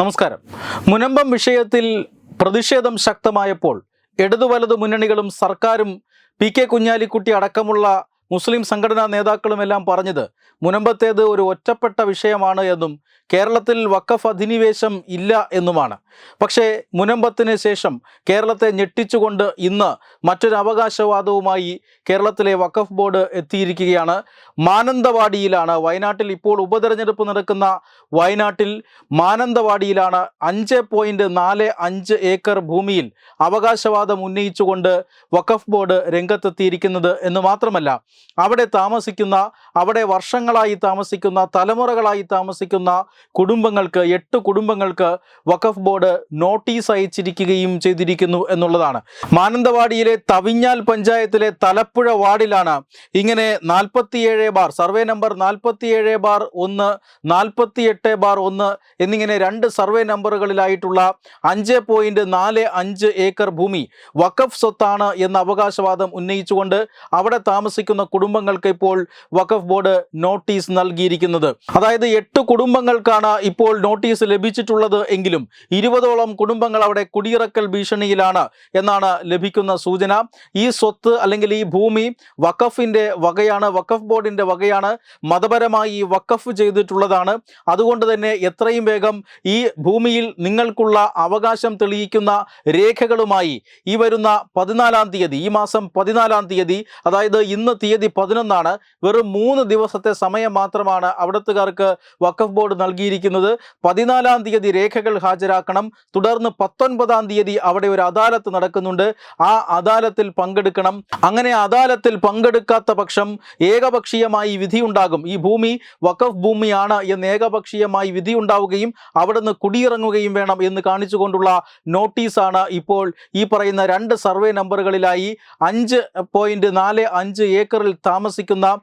നമസ്കാരം. മുനമ്പം വിഷയത്തിൽ പ്രതിഷേധം ശക്തമായപ്പോൾ ഇടതു വലതു മുന്നണികളും സർക്കാരും പി കെ കുഞ്ഞാലിക്കുട്ടി അടക്കമുള്ള മുസ്ലിം സംഘടനാ നേതാക്കളുമെല്ലാം പറഞ്ഞത് മുനമ്പത്തേത് ഒരു ഒറ്റപ്പെട്ട വിഷയമാണ് എന്നും കേരളത്തിൽ വക്കഫ് അധിനിവേശം ഇല്ല എന്നുമാണ്. പക്ഷേ മുനമ്പത്തിന് ശേഷം കേരളത്തെ ഞെട്ടിച്ചുകൊണ്ട് ഇന്ന് മറ്റൊരു അവകാശവാദവുമായി കേരളത്തിലെ വക്കഫ് ബോർഡ് എത്തിയിരിക്കുകയാണ്. മാനന്തവാടിയിലാണ് വയനാട്ടിൽ ഇപ്പോൾ ഉപതെരഞ്ഞെടുപ്പ് നടക്കുന്ന വയനാട്ടിൽ മാനന്തവാടിയിലാണ് അഞ്ച് പോയിന്റ് നാല് അഞ്ച് ഏക്കർ ഭൂമിയിൽ അവകാശവാദം ഉന്നയിച്ചുകൊണ്ട് വഖഫ് ബോർഡ് രംഗത്തെത്തിയിരിക്കുന്നത് എന്ന് മാത്രമല്ല അവിടെ താമസിക്കുന്ന അവിടെ വർഷങ്ങളായി താമസിക്കുന്ന തലമുറകളായി താമസിക്കുന്ന കുടുംബങ്ങൾക്ക് എട്ട് കുടുംബങ്ങൾക്ക് വഖഫ് ബോർഡ് നോട്ടീസ് അയച്ചിരിക്കുകയും ചെയ്തിരിക്കുന്നു എന്നുള്ളതാണ്. മാനന്തവാടിയിലെ തവിഞ്ഞാൽ പഞ്ചായത്തിലെ തലപ്പുഴ വാർഡിലാണ് ഇങ്ങനെ നാൽപ്പത്തിയേഴ് ബാർ സർവേ നമ്പർ നാൽപ്പത്തിയേഴ് ബാർ ഒന്ന് നാൽപ്പത്തിയെട്ട് ബാർ ഒന്ന് എന്നിങ്ങനെ രണ്ട് സർവേ നമ്പറുകളിലായിട്ടുള്ള അഞ്ച് പോയിന്റ് നാല് അഞ്ച് ഏക്കർ ഭൂമി വഖഫ് സ്വത്താണ് എന്ന അവകാശവാദം ഉന്നയിച്ചുകൊണ്ട് അവിടെ താമസിക്കുന്ന കുടുംബങ്ങൾക്ക് ഇപ്പോൾ വഖഫ് ബോർഡ് നോട്ടീസ് നൽകിയിരിക്കുന്നത്. അതായത് എട്ട് കുടുംബങ്ങൾക്കാണ് ഇപ്പോൾ നോട്ടീസ് ലഭിച്ചിട്ടുള്ളത് എങ്കിലും ഇരുപതോളം കുടുംബങ്ങൾ അവിടെ കുടിയിറക്കൽ ഭീഷണിയിലാണ് എന്നാണ് ലഭിക്കുന്ന സൂചന. ഈ സ്വത്ത് അല്ലെങ്കിൽ ഈ ഭൂമി വഖഫിന്റെ വകയാണ് വഖഫ് ബോർഡിന്റെ വകയാണ് മതപരമായി വഖഫ് ചെയ്തിട്ടുള്ളതാണ്. അതുകൊണ്ട് തന്നെ എത്രയും വേഗം ഈ ഭൂമിയിൽ നിങ്ങൾക്കുള്ള അവകാശം തെളിയിക്കുന്ന രേഖകളുമായി ഈ വരുന്ന പതിനാലാം തീയതി ഈ മാസം പതിനാലാം തീയതി അതായത് ഇന്ന് തീയതി പതിനൊന്നാണ് വെറും മൂന്ന് ദിവസത്തെ സമയം മാത്രമാണ് അവിടത്തുകാർക്ക് വഖഫ് ബോർഡ് നൽകിയിരിക്കുന്നത്. പതിനാലാം തീയതി രേഖകൾ ഹാജരാക്കണം. തുടർന്ന് പത്തൊൻപതാം തീയതി അവിടെ ഒരു അദാലത്ത് നടക്കുന്നുണ്ട്. ആ അദാലത്തിൽ പങ്കെടുക്കണം. അങ്ങനെ അദാലത്തിൽ പങ്കെടുക്കാത്ത പക്ഷം ഏകപക്ഷീയമായി വിധി ഉണ്ടാകും. ഈ ഭൂമി വഖഫ് ഭൂമിയാണ് എന്ന് ഏകപക്ഷീയമായി വിധി ഉണ്ടാവുകയും അവിടുന്ന് കുടിയിറങ്ങുകയും വേണം എന്ന് കാണിച്ചുകൊണ്ടുള്ള നോട്ടീസാണ് ഇപ്പോൾ ഈ പറയുന്ന രണ്ട് സർവേ നമ്പറുകളിലായി അഞ്ച് പോയിന്റ് നാല് അഞ്ച് ഏക്കറിൽ താമസിക്കുന്ന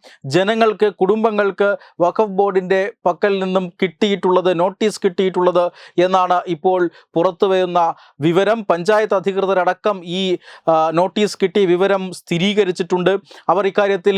ജനങ്ങൾക്ക് കുടുംബങ്ങൾക്ക് വഖഫ് ബോർഡിന്റെ പക്കൽ നിന്നും കിട്ടിയിട്ടുള്ളത് നോട്ടീസ് കിട്ടിയിട്ടുള്ളത് എന്നാണ് ഇപ്പോൾ പുറത്തു വരുന്ന വിവരം. പഞ്ചായത്ത് അധികൃതരടക്കം ഈ നോട്ടീസ് കിട്ടിയ വിവരം സ്ഥിരീകരിച്ചിട്ടുണ്ട്. അവർ ഇക്കാര്യത്തിൽ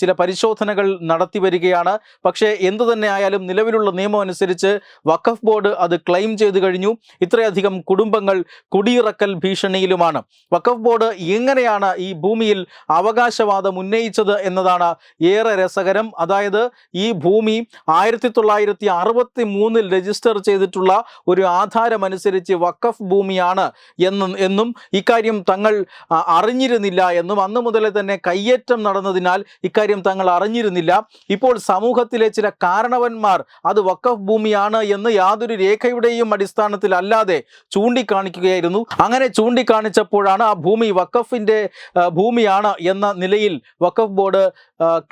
ചില പരിശോധനകൾ നടത്തി വരികയാണ്. പക്ഷേ എന്തു തന്നെ ആയാലും നിലവിലുള്ള നിയമം അനുസരിച്ച് വഖഫ് ബോർഡ് അത് ക്ലെയിം ചെയ്തു കഴിഞ്ഞു. ഇത്രയധികം കുടുംബങ്ങൾ കുടിയിറക്കൽ ഭീഷണിയിലുമാണ്. വഖഫ് ബോർഡ് എങ്ങനെയാണ് ഈ ഭൂമിയിൽ അവകാശവാദം ഉന്നയിച്ചത് എന്നതാണ് ഏറെ രസകരം. അതായത് ഈ ഭൂമി ആയിരത്തി തൊള്ളായിരത്തി അറുപത്തി മൂന്നിൽ രജിസ്റ്റർ ചെയ്തിട്ടുള്ള ഒരു ആധാരമനുസരിച്ച് വഖഫ് ഭൂമിയാണ് എന്നും എന്നും ഇക്കാര്യം തങ്ങൾ അറിഞ്ഞിരുന്നില്ല എന്നും അന്ന് മുതലേ തന്നെ കയ്യേറ്റം നടന്നതിനാൽ ഇക്കാര്യം തങ്ങൾ അറിഞ്ഞിരുന്നില്ല. ഇപ്പോൾ സമൂഹത്തിലെ ചില കാരണവന്മാർ അത് വഖഫ് ഭൂമിയാണ് എന്ന് യാതൊരു രേഖയുടെയും അടിസ്ഥാനത്തിൽ അല്ലാതെ ചൂണ്ടിക്കാണിക്കുകയായിരുന്നു. അങ്ങനെ ചൂണ്ടിക്കാണിച്ചപ്പോഴാണ് ആ ഭൂമി വഖഫിന്റെ ആ, ഭൂമിയാണ് എന്ന നിലയിൽ വഖഫ് ബോർഡ്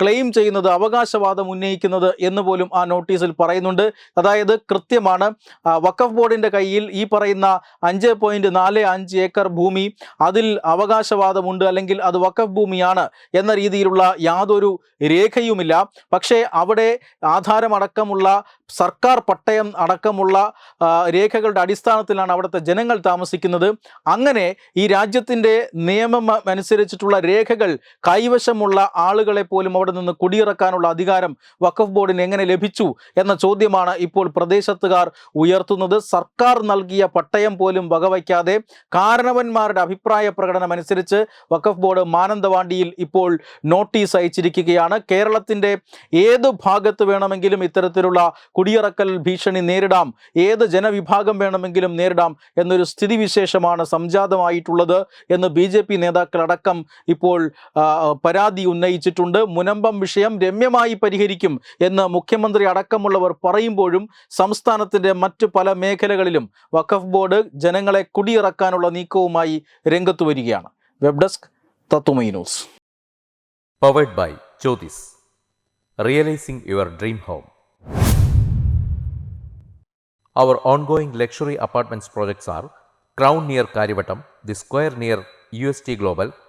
ക്ലെയിം ചെയ്യുന്നത് അവകാശവാദം ഉന്നയിക്കുന്നത് എന്ന് പോലും ആ നോട്ടീസിൽ പറയുന്നുണ്ട്. അതായത് കൃത്യമാണ്. വഖഫ് ബോർഡിന്റെ കയ്യിൽ ഈ പറയുന്ന അഞ്ച് പോയിന്റ് നാല് അഞ്ച് ഏക്കർ ഭൂമി അതിൽ അവകാശവാദമുണ്ട് അല്ലെങ്കിൽ അത് വഖഫ് ഭൂമിയാണ് എന്ന രീതിയിലുള്ള യാതൊരു രേഖയുമില്ല. പക്ഷേ അവിടെ ആധാരമടക്കമുള്ള സർക്കാർ പട്ടയം അടക്കമുള്ള രേഖകളുടെ അടിസ്ഥാനത്തിലാണ് അവിടുത്തെ ജനങ്ങൾ താമസിക്കുന്നത്. അങ്ങനെ ഈ രാജ്യത്തിന്റെ നിയമം അനുസരിച്ചിട്ടുള്ള രേഖകൾ കൈവശമുള്ള ആളുകളെ പോലും അവിടെ നിന്ന് കുടിയിറക്കാനുള്ള അധികാരം വഖഫ് ബോർഡിന് എങ്ങനെ ലഭിച്ചു എന്ന ചോദ്യമാണ് ഇപ്പോൾ പ്രദേശത്തുകാർ ഉയർത്തുന്നത്. സർക്കാർ നൽകിയ പട്ടയം പോലും വകവയ്ക്കാതെ കാരണവന്മാരുടെ അഭിപ്രായ പ്രകടനമനുസരിച്ച് വഖഫ് ബോർഡ് മാനന്തവാണ്ടിയിൽ ഇപ്പോൾ നോട്ടീസ് അയച്ചിരിക്കുകയാണ്. കേരളത്തിന്റെ ഏത് ഭാഗത്ത് വേണമെങ്കിലും ഇത്തരത്തിലുള്ള കുടിയിറക്കൽ ഭീഷണി നേരിടാം. ഏത് ജനവിഭാഗം വേണമെങ്കിലും നേരിടാം എന്നൊരു സ്ഥിതിവിശേഷമാണ് സംജാതമായിട്ടുള്ളത് എന്ന് ബി നേതാക്കളടക്കം ഇപ്പോൾ പരാതി ഉന്നയിച്ചിട്ടുണ്ട്. മുനമ്പം വിഷയം രമ്യമായി പരിഹരിക്കും എന്ന് മുഖ്യമന്ത്രി അടക്കമുള്ളവർ പറയുമ്പോഴും സംസ്ഥാനത്തിന്റെ മറ്റു പല മേഖലകളിലും വഖഫ് ബോർഡ് ജനങ്ങളെ കുടിയിറക്കാനുള്ള നീക്കവുമായി രംഗത്തു വരികയാണ്. വെബ് ഡെസ്ക് തത്തുമൈ news. Powered by Jyothis realising your dream home our ongoing luxury apartments projects are crown near Kariavattom the square near U S T Crown